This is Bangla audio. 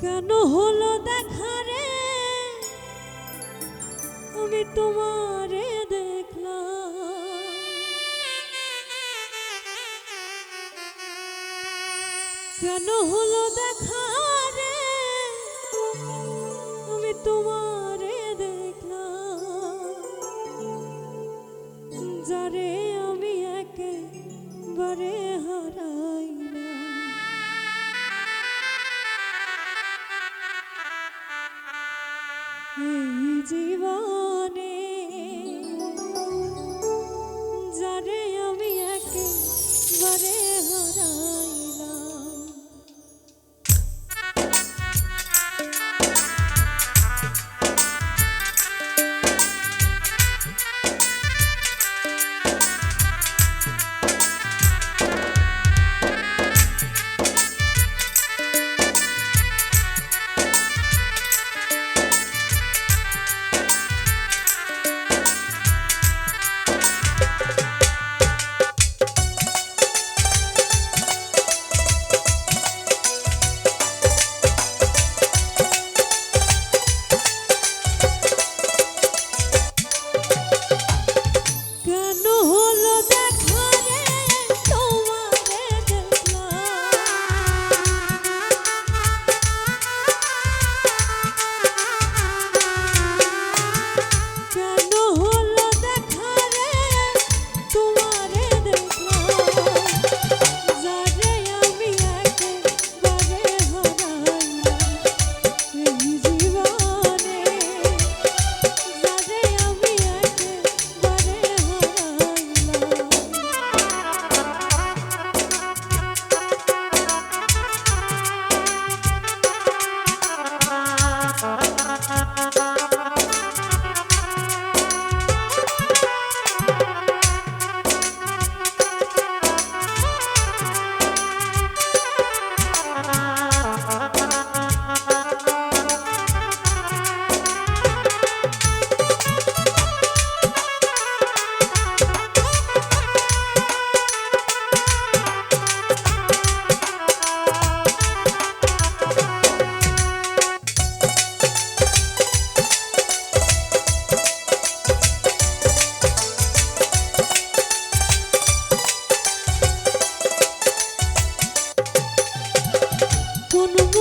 কেন হলো দেখা রে? আমি তোমারে দেখলাম। কেন হলো দেখা রে? আমি তোমারে এই জীবনে Sonu